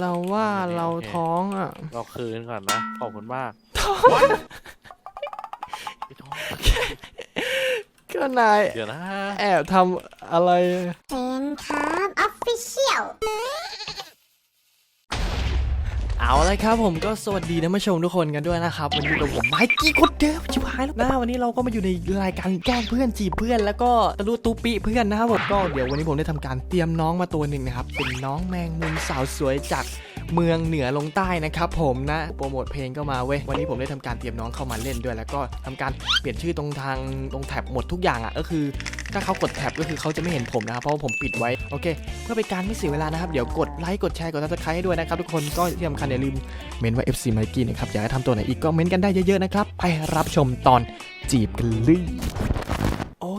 เราว่าเราท้องอะ เราคืนก่อนนะ ขอบคุณมากท้องไอ้ท้องก็นายเดี๋ยวนะ แอบทำอะไรเซนครับออฟฟิเชียล เอาเลยครับผมก็สวัสดีนผู้ชมทุกคนกันด้วยนะครับวันนี้กับผมไมค์กี้คนเดิมชิบหายแล้วนะวันนี้เราก็มาอยู่ในรายการแกล้งเพื่อนจีบเพื่อน แล้วก็ตะลุตูปีเพื่อนนะครับผมก็เดี๋ยววันนี้ผมได้ทำการเตรียมน้องมาตัวหนึ่งนะครับเป็นน้องแมงมุมสาวสวยจาก เมืองเหนือลงใต้นะครับผมนะโปรโมทเพลงก็มาเว้ยวันนี้ผมได้ทำการเตรียมน้องเข้ามาเล่นด้วย แล้วก็ทำการเปลี่ยนชื่อตรงทางตรงแท็บหมดทุกอย่างอะก็คือถ้าเขากดแท็บก็คือเขาจะไม่เห็นผมนะครับเพราะว่าผมปิดไว้โอเค เพื่อเป็นการไม่เสียเวลานะครับ เดี๋ยวกดไลค์กดแชร์กดซับสไครต์ให้ด้วยนะครับทุกคนก็ที่สำคัญอย่าลืมเมนว่า FC m i k e นะครับอยากให้ทำตัวไหนอีกก็เมนกันได้เยอะๆนะครับไปรับชมตอนจีบกันเลย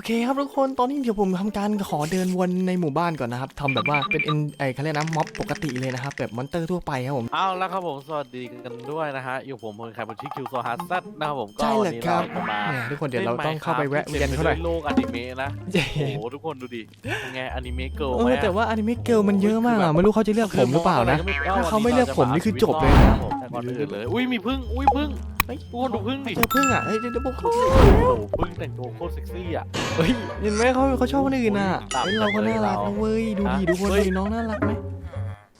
เคครับทุกคนตอนนี้เดี๋ยวผมทำการขอเดินวนในหมู่บ้านก่อนนะครับทำแบบว่าเป็นเอ็นไอเขาเรียกนะม็อบปกติเลยนะครับแบบมอนเตอร์ทั่วไปครับผมเอาแล้วครับผมสวัสดีกันด้วยนะฮะอยู่ผมคนขายบนชิคิวโซฮาร์ซันะครับผมก็ใช่วัเลยนี้ครับเราจะมาเนี่ยทุกคนเดี๋ยวเราต้องเข้าไปแวะล่เวียนนเขาหน่อยไปด้วยโลกอนิเมะนะเย้โอ้โหทุกคนดูดิเป็นไงอนิเมะเกิร์ลเอไหมออะ แต่ว่าอนิเมะเกิลมันเยอะมากอะไม่รู้เขาจะเลือกผมหรือเปล่านะ ถ้าเขาไม่เลือกผมนี่คือจบเลยนะแต่ ก่อนอื่นเลย อุ้ยมีพึ่ง อุ้ยพึ่งเฮ้ยทุกคนดูพึ่งดิเจอพึ่งอะเฮ้ยเดี๋ยวพวกเขาโอ้โหพึ่งแต่งตัวโคตรเซ็กซี่อะ เฮ้ยเห็นไหมเขาเขาชอบคนอื่นอะตามเฮ้ยเราก็น่ารักนะเว้ยดูดีฮะดูคนเฮ้ยดูน้องน่ารักไหม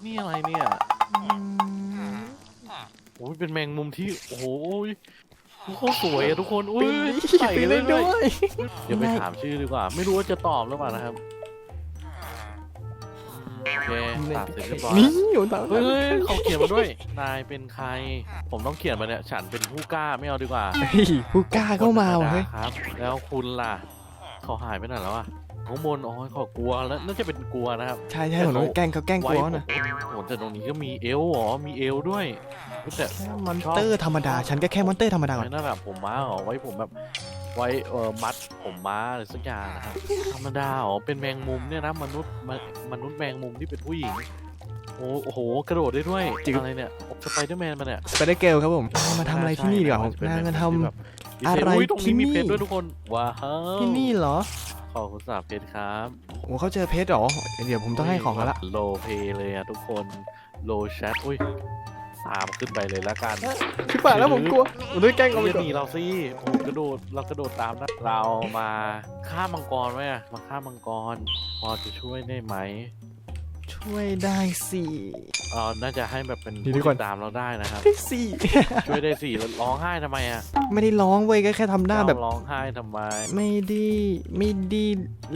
นี่อะไรเนี่ยอืมโอ้ยเป็นแมงมุมที่โอ้โหโคตรสวยอะทุกคน อุ้ยปีใส่ปีเลได้ยด้วย เดี๋ยวไปถามชื่อดีกว่า ไม่รู้ว่าจะตอบหรือเปล่านะครับโอ เคตัดเสร็จเรียบร้อยนี่อยู่ตามเฮ้ยเขาเขียนมาด้วย นายเป็นใคร ผมต้องเขียนมาเนี่ย ฉันเป็นผู้กล้าไม่เอาดีกว่าเฮ้ยผู้กล้าเข้ามาว่ะเฮ้ยครับ แล้วคุณล่ะ เขาหายไปไหนแล้วอะข้างบนอ๋อเขากลัวแล้วน่าจะเป็นกลัวนะครับ ใช่ใช่ผมต้องแกล้งเขาแกล้งกลัวไว้หน่อยผมโอ้โหแต่ตรงนี้ก็มีเอลเหรอ มีเอลด้วยแต่แค่มอนเตอร์ธรรมดา ฉันก็แค่มอนเตอร์ธรรมดาก่อนไว้นั่นแหละผมม้าเหรอไว้ผมแบบ ไว้เออมัดผมม้าอะไรสักอย่างนะครับธรรมดาเหรอเป็นแมงมุมเนี่ยนะมนุษย์มมนุษย์แมงมุมที่เป็นผู้หญิงโอ้โอ้โห กระโดดได้ด้วยอะไรเนี่ยสไปเดอร์แมนมาเนี่ยสไปเดอร์เกลครับผมมาทำอะไรที่นี่ดีกว่าผมนางมาทำอะไรยตรงนี้มีที่นี่เพชรด้วยทุกคนว้าวที่นี่เหรอขอบคุณสำหรับเพชรครับโอ้เขาเจอเพชรเหรอเดี๋ยวผมต้องให้ของเขาละโลเพเลยอะทุกคนโลแชทอุ้ย ตามขึ้นไปเลยละกันชิบหายแล้วผมกลัวผมต้องแกล้งเขาไปอย่าก่อหนนีเราสิโอ้กระโดดเรากระโดดตามนะเรามาฆ่ามังกรไหมอะมาฆ่ามังกร พอจะช่วยได้ไหมช่วยได้สิเออน่าจะให้แบบเป็นเดี๋ยวผู้ก่อนติดตามเราได้นะครับ ได้สิ ช่วยได้สิแล้วร้องไห้ทำไมอะไม่ได้ร้องเว้ยก็แค่ทำหน้าแบบเจ้ร้องไห้ทำไมไม่ดีไม่ดี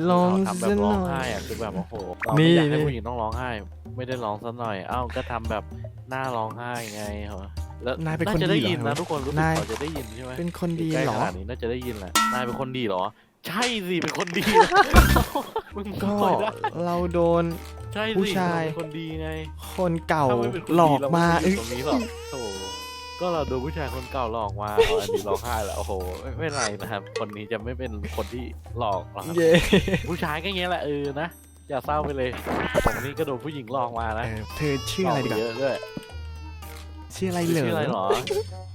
ลองเาทำแบซะบหร้อน่งอไห้ย อะคือแบบโอ้โหเรานี่ไม่อยากให้นี่ผู้หญิงต้องร้องไห้ ไม่ได้ร้องซะหน่อย เอ้าก็ทำแบบหน้าร้องไห้ไงเหรอแล้วนายเป็นน่าคนจะดีได้เหรอยินนะทุกคนรู้สึกนายเขาจะได้ยินใช่ไหมเป็นคนดีใกล้เหรอขนาดนี้น่าจะได้ยินแหละนายเป็นคนดีเหรอ ใช่สิเป็นคนดีมึงก็ปล่อยได้เราโดนใช่สิผู้ชายเราเป็นคนดีไง คนเก่าถ้ไม่เป็นคนดีหลอกมาเรเอ้ยไอยู่ตรงนี้หรอกโถก็เราโดนผู้ชายคนเก่าหลอกมาอ๋ออันนี้ร้องไห้แล้วโอ้โหไม่ไม่เป็นไรนะครับ คนนี้จะไม่เป็นคนที่หลอกหรอกครับเย่ผู้ชายก็อย่างเงี้ยแหละเออนะ อย่าเศร้าไปเลยผมนี่ก็โดนผู้หญิงหลอกมานะเออเธอชื่ออะไรดีกหลกปเยว่าอะด้วยชื่ออะไรเหรอชื่ออะไรหรอ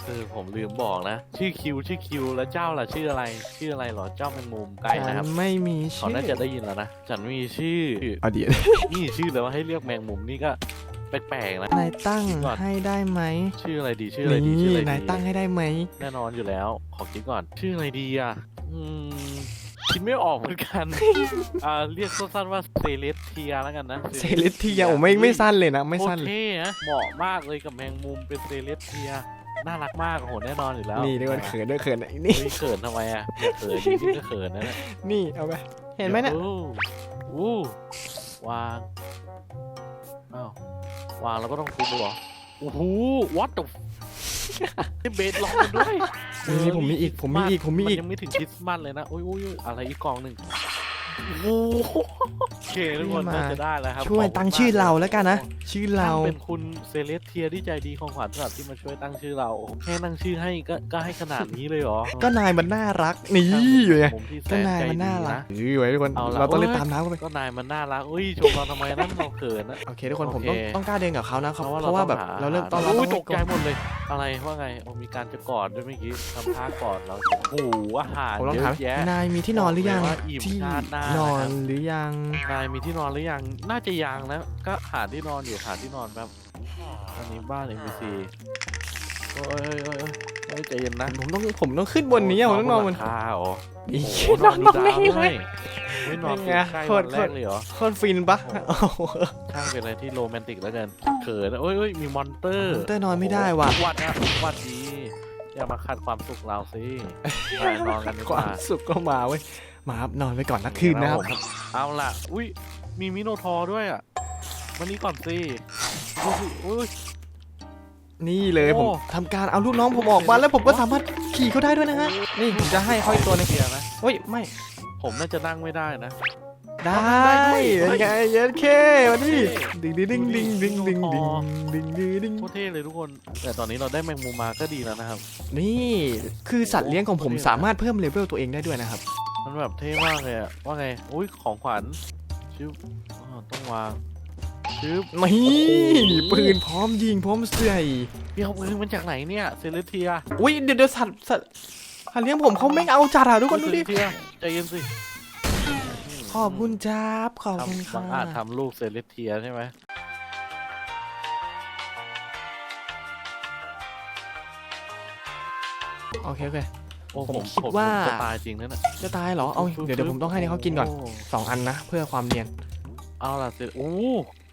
เออผมลืมบอกนะ ชื่อคิวชื่อคิวแล้วเจ้าล่ะชื่ออะไร ชื่ออะไรหรอเจ้าแมงมุมไก่ฉันะครับนไม่มีเขาชื่อน่าจะได้ยินแล้วนะฉันมีชื่อ เอาเดี๋ยวนี่ชื่อเลยว่าให้เรียกแมงมุมนี่ก็แปลกๆนะ นายตั้งก่อน ให้ได้ไหมชื่ออะไรดีชื่ออะไรดีนี่ชื่ออะไรดีนายตั้งให้ได้ไหมแน่นอนอยู่แล้ว ขอคิดก่อน ชื่ออะไรดีอะ อืม คิดไม่ออกเหมือนกัน อ่าเรียกสั้นๆว่าเซเลสเทียแล้วกันนะ เซเลสเทียโอ้ไม่ไม่สั้นเลยนะ ไม่โคตสั้รนเลยเท่นะเหมาะมากเลยกับแมงมุมเป็นเซเลสเทียน่ารักมากโอ้โหแน่นอนอยู่แล้วนี่ด้วยกันเขินด้วยเขินนี่เฮ้ยเขินทำไมอะอย่าเขินนี่ก็เขินนะเนี่ยนี่เอาไปเห็นไหมเนี่ยโอ้โหวางอ้าววางแล้วก็ต้องทุบเหรอโอ้โห what the นี่เบสล็อกมันด้วยนี่ผมมีอีกผมมีอีกผมมีอีก นยังไม่ถึงคริสต์มาสเลยนะอุ้ยอุ้ยอุ้ยอะไรอีกกล่องหนึ่ง โอ้โหโอเคทุกคนนี่มาน่าจะได้แล้วครับช่วยขบคุณตั้งชื่อมกเราแล้วกันนะ ชื่อเราตั้งเป็นคุณเซเลสเทียที่ใจดีของขวัญสำหรับที่มาช่วยตั้งชื่อเราแค่ตั้งชื่อให้ก็ก็ให้ขนาดนี้เลยเหรอก็นายมันน่ารัก นี่อยู่ไงผมที่แสก็นนายใจมันดีน่ารักนะยื้อไว้ทุกคน เอาละเราต้องเล่นโอ้ย ตามน้ำเข้าไป ก็นายมันน่ารักอุ้ยชมเราทำไมนั่นเราเขินนะ โอเคทุกคนผมโอต้องเค ต้องกล้าเดินกับเขานะครับเพราะว่าเพราะว่าแบบเราเราต้องเริ่มตอนเราอุ้ต้ยองตกใจหมดเลย อะไรว่าไงโอ้มีการจะกอดด้วยเมื่อกี้ทำท่ากอดเราโอ้โหอาหารผมลองเยถามอะแยะนายมีที่นอนหรือยังบอกเลยว่าอิ่มที่ชาติหน้านอนนะครับหรือยัง นายมีที่นอนหรือยัง น่าจะยังนะ ก็หาที่นอนอยู่หาที่นอนแบบอันนี้บ้าน NPC โอ้ยเอ้ยเอ้ยเอ้ยเอ้ยใจเย็นนะผมต้องผมต้องขึ้นบนนี้อะผมต้องนอนบนหลังคาเหรอนี่โอ้โหนอนตรงนี้ดูเลดาวยด้วยไม่นอนเป็นไงใกล้โควัตร นแรกเลยเหรอ โคตรฟินปะโอ้โอ้โหช่างเป็นอะไรที่โรแมนติกแล้วกันเขินนะเอ้ยเอ้ยมีมอนเตอร์มอนเตอร์นอนไม่ได้ว่ะ วัดนะวัดดีอย่ามาขัดความสุขเราสิไปนอนกันดีคกวาว่ามสุขก็มาเว้ย มาครับนอนไปก่อนนะคืนนะครับผมเอาล่ะ อุ้ยมีมิโนทอร์ด้วยอะวันนี้ก่อนสิดูสิอุ้ย นี่เลยผมโอ้ ทำการเอาลูกน้องผมออกมาแล้วผมก็สามารถขี่เขาได้ด้วยนะฮะ นี่ผมจะให้เขาอีกตัวหนึงเกียร์นะเฮ้ยไม่ ผมน่าจะนั่งไม่ได้นะ ได้ได้ด้วยเป็นไงเย็นเคมาดิดิงดิงดิงดิงดิงดิงดิงดิงดิงดิงโคตรเท่เลยทุกคน แต่ตอนนี้เราได้แมงมุมมาก็ดีแล้วนะครับ นี่คือสัตว์เลี้ยงของผมสามารถเพิ่มเลเวลตัวเองได้ด้วยนะครับ มันแบบเท่มากเลยอะว่าไง อุ้ยของขวัญชึบอ้าวต้องวางชึบนี่ปืนพร้อมยิงพร้อมเสื่อยพี่เอาปืนมันจากไหนเนี่ยเซเลเทียอุ้ยเดี๋ยวเดี๋ยวสัตว์สัตว์สัตว์เลี้ยงผมเขาไม่เอาจัดอะทุกคนดูดิ เซเลเทียใจเย็นสิขอบคุณจ้าบขอบคุณทำค่ะบางอาจทำลูกเซเลเทียใช่ไหมโอเคโอเคโอ้ ผมผมคิดว่าผมจะตายจริงนั่นน่ะจะตายเหรอ เอา เดี๋ยวเดี๋ยวผมต้องให้นี่เขากินก่อนโสองอันนะ เพื่อความเนียน เอาล่ะเสร็จโอ้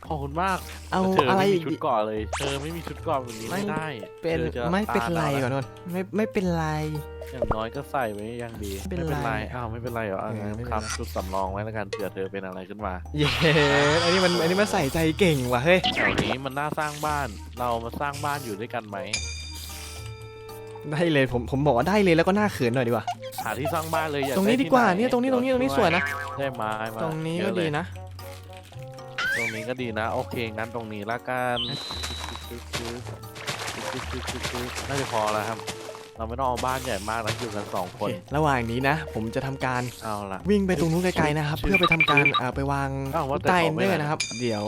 ขอบคุณมากเอาแต่เธออะไรไม่มีอีกชุดดิเกราะเลย เธอไม่มีชุดเกราะแบบนี้ไม่ไม่ได้เป็นธอจะไม่เป็นไรตาก่อนนนไม่ไม่เป็นไร อย่างน้อยก็ใส่ไว้อย่างดี ไม่เป็นไม่เป็นไรไรอ้าวไม่เป็นไรเหรออะเอองั้นไม่เป็นไรครับชุดสำรองไว้แล้วกันเผื่อเธอเป็นอะไรขึ้นมา เย้อันนี้มันอันนี้มันใส่ใจเก่งว่ะเฮ้ยแถวนี้มันน่าสร้างบ้าน เรามาสร้างบ้านอยู่ด้วยกันไหม ได้เลยผมผมบอกว่าได้เลยแล้วก็น่าเขินหน่อยดีกว่า หาที่สร้างบ้านเลยอยากตรงนี้ไที่ดีกว่าไหเนี่ยตรงนี้ตรงนี้ตรงนี้สวยนะ ได้ไม้มาตรงนี้เยก็อะเลดียนะ ตรงนี้ก็ดีนะ โอเคงั้นตรงนี้ละกันน่าจะพอแล้วครับ เราไม่ต้องเอาบ้านใหญ่มากนะอยู่กันสองโอคนเคระหว่างนี้นะ ผมจะทำการเอาละวิ่งไปตรงนู้นไกลๆนะครับ เพื่อไปทำการอ่าไปวางอ้าวว่าแต่ใต้เขาเนไปอไหนร์นะครับ เดี๋ยว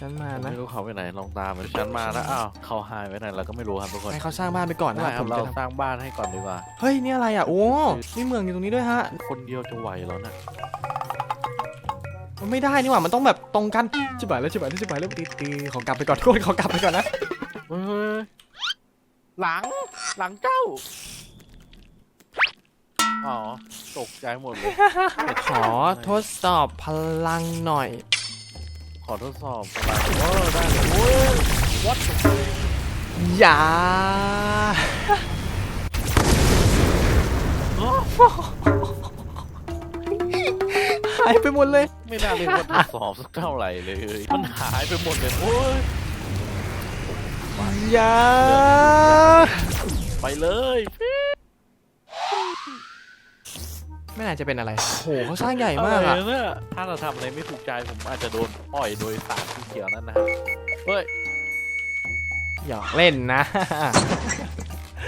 ฉันมานะไม่รู้เขาไปไหนลองตามไปฉันมาแล้วอ้าวเขาหายไปไหนเราก็ไม่รู้ครับทุกคนให้เขาสร้างบ้านไปก่อนไม่นะเป็นคไรรับคผรับมเราจะทสร้างบ้านให้ก่อนดีกว่าำเฮ้ยนี่อะไรอะโอ้นี่เมืองอยู่ตรงนี้ด้วยฮะ คนเดียวจะไหวแล้วนะมันไม่ได้นี่หว่ามันต้องแบบตรงกันชิบหายแล้วชิบหายแล้วชิบหายแล้วตีๆขอกลับไปก่อนโทษขอกลับไปก่อนนะเฮ้ยหลังหลังเจ้าอ๋อตกใจหมดเลยขอทดสอบพลังหน่อย ขอทดสอบอะไรโอ้ได้เลยโอ้ย what อย่าอ๋อหายไปหมดเลย ไม่น่าเรียกว่าทดสอบสักเท่าไหร่เลย มันหายไปหมดเลยโอ้ยอย่าไปเลย ไม่น่าจะเป็นอะไรโหเขาสร้างใหญ่มากอะไรอะเนี่ยถ้าเราทำอะไรไม่ถูกใจผมอาจจะโดนปล่อยโดยสารสีเขียวนั่นนะครับเฮ้ยหยอกเล่นนะ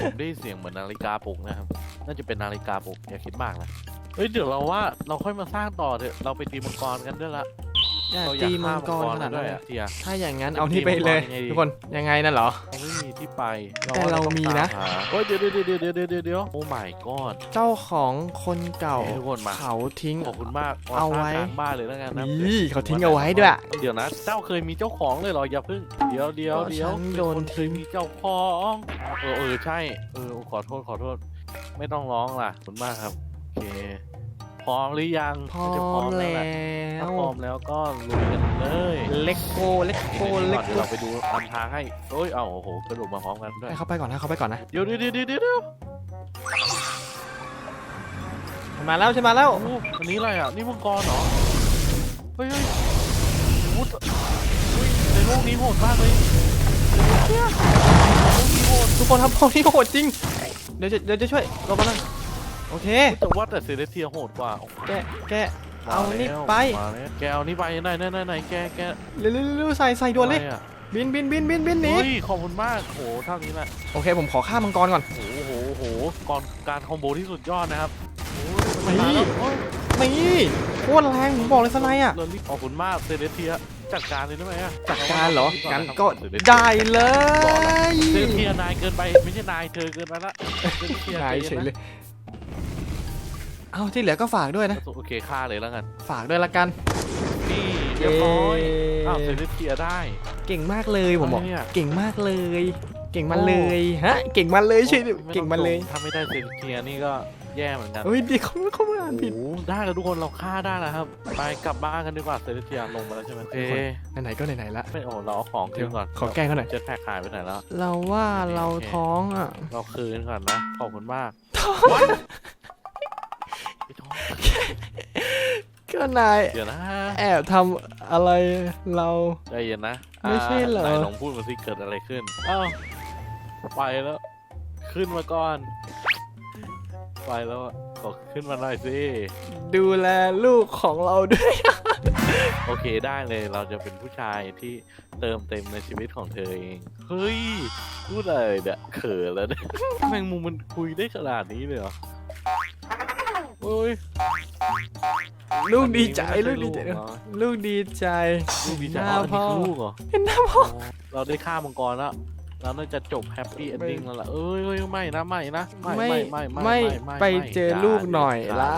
ผมได้ยินเสียงเหมือนนาฬิกาปลุกนะครับ น่าจะเป็นนาฬิกาปลุกอย่าคิดมากนะ เฮ้ยเดี๋ยวเราว่าเราค่อยมาสร้างต่อเถอะ เราไปตีมังกรกันด้วยละ อย่าเราอตียากมัฆ่างกรขนาดด้นั้วนยเลยอะเทีย ถ้าอย่างนั้นจะเอานี่ไปเลยตีมังกรยังไงดีทุกคนยังไงนั่นเหรอ เราไม่มีที่ไปแต่เรามีนะต้องตามหาเฮ้ยเดี๋ยวเดี๋ยวเดี๋ยวเดี๋ยวเดี๋ยวเดี๋ยวโอ้ my god เจ้าของคนเก่าเฮ้ยทุกคนมา เขาทิ้ง ขอบคุณมากเอาไว้ สร้งกลางบ้านเลยแล้วกันนะนี่เขาทิ้งเอาไว้ด้วย เดี๋ยวนะ เจ้าเคยมีเจ้าของเลยเหรออย่าพึ่งเดี๋ยวเดี๋ยวก็เดี๋ยวฉันโดนเป็คเคยทิ้งมีเจ้าของเออเออใช่เออขอโทษขอโทษ ไม่ต้องร้องล่ะขอบคุณมากครับโอเคพ ร้อมหรือยังพร้อน่าจะมแล้แล้วแหละถ้าพร้อวมแล้วก็ลุยกันเลยเล็กโกเล็กโกเดี๋เล็ยวกเดี๋ยวเราไปดูนำทางให้เอ้ยเอ้าโอ้โหกระโดดมาพร้อมกันด้วยให้เขาไปก่อนนะเขาไปก่อนนะเดี๋ยวเดี๋ยวเดี๋ยวเดี๋ยวเดี๋ยวฉันมาแล้วฉันมาแล้วโอ้โหอันนี้อะไรอะนี่มังกรเหรอเฮ้ยเฮ้ยวุ้ยอุ้ยในโลกนี้โหดมากเลยในโลกนี้โหดทุกคนครับพวกนี้โหดจริงเดี๋ยวจะเดี๋ยวจะช่วยเรามานั่ง โอเค แต่ว่าแต่เซเลเทียโหดกว่าแกแกเอานี่ไป มาแล้วแกเอานี่ไปไหนไหนไหนไหนแกแกเร็วเร็วเร็วใส่ใส่ด่วนเลย อะไรอะบินบินบินบินบินหนีเฮ้ยขอบคุณมากโหเท่านี้แหละโอเค ผมขอฆ่ามังกรก่อนโหโหโหก่อนการคอมโบที่สุดยอดนะครับโอ้ยเฮ้ยมาแล้วโอ้ยนี่โคตรแรงผมบอกเลยสไนด์อะ เรารีบขอบคุณมากเซเลเทียจัดการเลยได้ไหมอะจัดการเหรอก่งั้นนะครับก็เซเลเทียได้เลย เซเลเทียนายเกินไปไม่ใช่นายเธอเกินไปละเซเลเทียนายใจเฉนยนะเลย เอาที่เหลือก็ฝากด้วยนะ โอเคฆ่าเลยแล้วกัน ฝากด้วยละกัน นี่เรียบร้อยเย้ อ้าวเซเลเทียได้แเก่งมากเลยผมบอก อะไรเนี่ย เก่งมากเลย เก่งมันเลยฮะ เก่งมันเลยใช่ไต้องเก่งมันเลยถ้าไม่ได้เซนเทียนี่ก็แย่เหมือนกัน เฮ้ยดีเขาเขามาอ่านผิด โอ้โหได้แล้วทุกคนเราฆ่าได้แล้วครับ ไปกลับบ้านกันดีกว่าเซนเทียลงมาแล้วใช่ไหมโอเคไหนๆก็ไหนๆละไม่โอ้เราเอาของคืนก่อนขอแกล้งเขาหน่อย เจ็ตแพ็คหายไปไหนแล้ว เราว่าเราท้องอะ เราคืนก่อนนะ ขอบคุณมากท้องไอ้ท้อง ก็นายเดี๋ยวนะแอบทำอะไรเรา ใจเย็นนะไม่ใช่เหรอไหนลองพูดมาสิเกิดอะไรขึ้นอ้าวไปแล้ว ขึ้นมาก่อน ไปแล้วอะขอขึ้นมาหน่อยสิดูแลลูกของเราด้วย โอเคได้เลยเราจะเป็นผู้ชายที่เติมเต็มในชีวิตของเธอเองเฮ้ยพูดอะไรเนี่ยเขินแล้วเนี่ยแมงมุมมันคุยได้ขนาดนี้เลยเหรอ เฮ้ยลูกดีใจอันลูนี้กดีใจไม่ใช่เหรอลูกดีใจ ลูกดีใจหน้าอ๋ออันพ่นี้อคือลูกเหรอเป็นหน้าพ่ออ๋อเราได้ฆ่ามังกรแล้วเราน่าจะจบแฮปปี้เอนดิ้งแล้วล่ะเอ้ยเอ้ยไม่นะไม่นะไม่ไม่ไม่ไม่ไปเจอลูกหน่อยล่ะ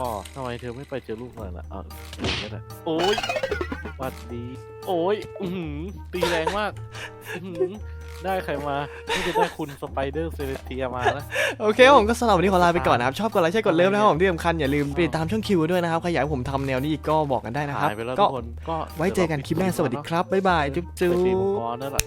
พ่อทำไมเธอไม่ไปเจอลูกหน่อยล่ะเออดูก็ได้โอ้ยห วัดดี โอ้ยอือหือตีแรงมากอื้อหือได้ใครมาไม่จะได้คุณสไปเดอร์เซเลเทียมานะ โอเคผมก็สำหรับวันนี้ขอลาไปก่อนนะครับ ชอบกดไลค์ใช่กดเลิฟนะครับผมที่สำคัญอย่าลืมไปติดตามช่องคิวด้วยนะครับใครอยากให้ผมทำแนวนี้อีกก็บอกกันได้นะครับ หายไปแล้วก็ทุกคนก็ไว้เจอกันคลิปหน้าสวัสดีครับ บ๊ายบาย จุ๊บไปจุ๊ตีมังบกรนั่นแหละ